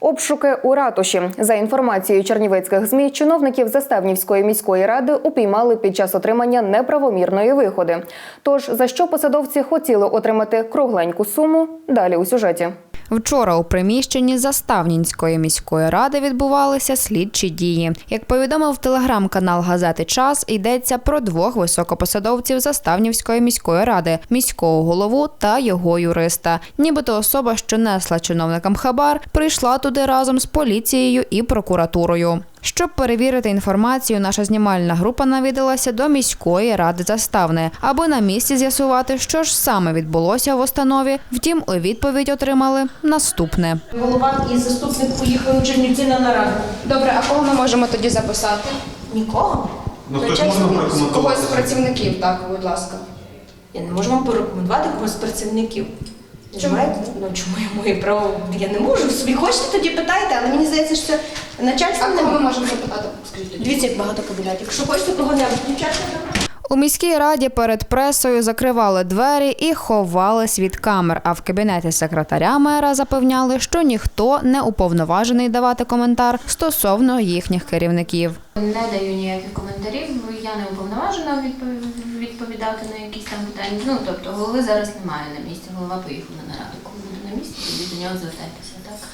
Обшуки у ратуші за інформацією чернівецьких змі, чиновників Заставнівської міської ради упіймали під час отримання неправомірної виходи. Тож за що посадовці хотіли отримати кругленьку суму? Далі у сюжеті. Вчора у приміщенні Заставнінської міської ради відбувалися слідчі дії. Як повідомив телеграм-канал газети Час, йдеться про двох високопосадовців Заставнівської міської ради, міського голову та його юриста. Нібито особа, що несла чиновникам хабар, прийшла туди разом з поліцією і прокуратурою. Щоб перевірити інформацію, наша знімальна група навідалася до міської ради заставни, аби на місці з'ясувати, що ж саме відбулося в установі. Втім, у відповідь отримали наступне. Голова і заступник поїхали у Чернівці на нараду. Добре, а кого ми можемо тоді записати? Нікого. Ну хтось можна Когось з працівників, так, будь ласка. Я не можу вам порекомендувати когось з працівників. Чому? Ну чому я моє право? Я не можу собі. Хочете, тоді питайте, але мені здається, що начальство А не кого ми можемо запитати? Скажіть тоді. Дивіться, як багато кабінетів. Якщо хочете кого-небудь, дівчатка. У міській раді перед пресою закривали двері і ховались від камер. А в кабінеті секретаря мера запевняли, що ніхто не уповноважений давати коментар стосовно їхніх керівників. Не даю ніяких коментарів, я не уповноважена відпов- відповідати на якісь там питання. Ну тобто голови зараз немає на місці. Голова поїхав на нараду. Коли буде на місці, тоді до нього звертайтеся. Так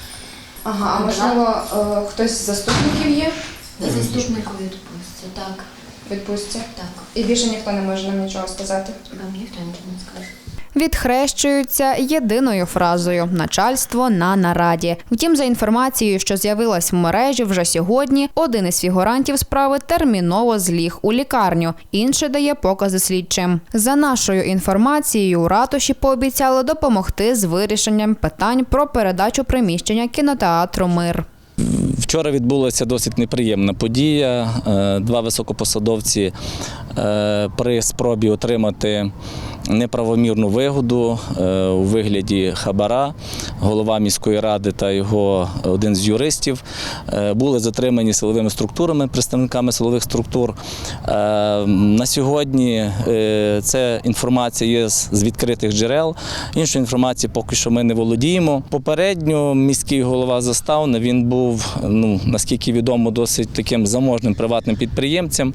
Ага, а можливо, е, хтось з заступників є? заступнику відпустці. Так, Відпустці. так. І більше ніхто не може нам нічого сказати. Вам ніхто нічого не скаже. Відхрещуються єдиною фразою начальство на нараді. Втім, за інформацією, що з'явилась в мережі вже сьогодні, один із фігурантів справи терміново зліг у лікарню, інший дає покази слідчим. За нашою інформацією, у ратуші пообіцяли допомогти з вирішенням питань про передачу приміщення кінотеатру Мир. Вчора відбулася досить неприємна подія. Е, Два високопосадовці е, при спробі отримати неправомірну вигоду е, у вигляді хабара, голова міської ради та його один з юристів е, були затримані силовими структурами, представниками силових структур. Е, На сьогодні це інформація є з відкритих джерел. Іншої інформації поки що ми не володіємо. Попередньо міський голова заставна він був, ну наскільки відомо, досить таким заможним приватним підприємцем.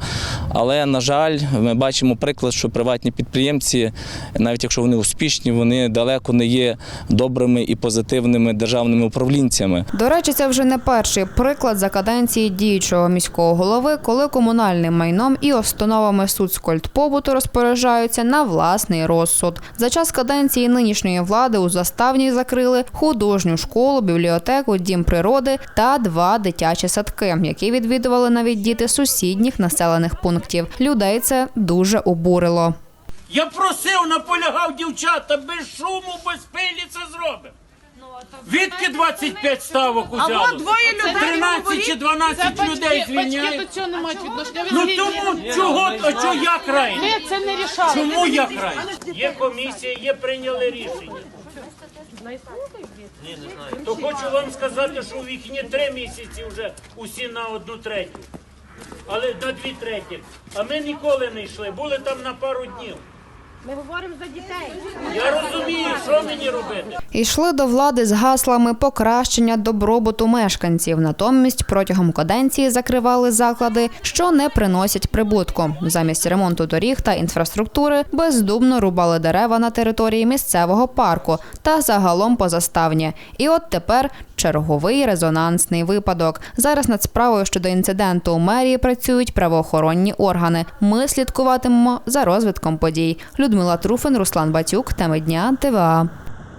Але на жаль, ми бачимо приклад, що приватні підприємці, навіть якщо вони успішні, вони далеко не є добрими і позитивними державними управлінцями. До речі, це вже не перший приклад за каденції діючого міського голови, коли комунальним майном і установами соцкультпобуту розпоряджаються на власний розсуд. За час каденції нинішньої влади у заставній закрили художню школу, бібліотеку, дім природи та два дитячі садки, які відвідували навіть діти сусідніх населених пунктів. Людей це дуже обурило. Я просив, наполягав дівчата, без шуму, без пилі це зробимо. Відки 25 ставок А узяло? от двоє людей 13 чи 12 Це батьки, людей Батьки звільняють. до цього не мають відношення. Ну тому чого, а чого я край? Ми це не рішали. Чому я край? Є комісія, є прийняли рішення. Ні, не знаю. То хочу вам сказати, що у вікні три місяці вже усі на одну третю. Але на дві треті. А ми ніколи не йшли, були там на пару днів. Ми говоримо за дітей. Я розумію, що мені робити. Йшли до влади з гаслами покращення добробуту мешканців. Натомість протягом каденції закривали заклади, що не приносять прибутку. Замість ремонту доріг та інфраструктури бездумно рубали дерева на території місцевого парку та загалом по заставні. І от тепер черговий резонансний випадок. Зараз над справою щодо інциденту у мерії працюють правоохоронні органи. Ми слідкуватимемо за розвитком подій. Людмила Труфин, Руслан Батюк. Теми дня ТВА.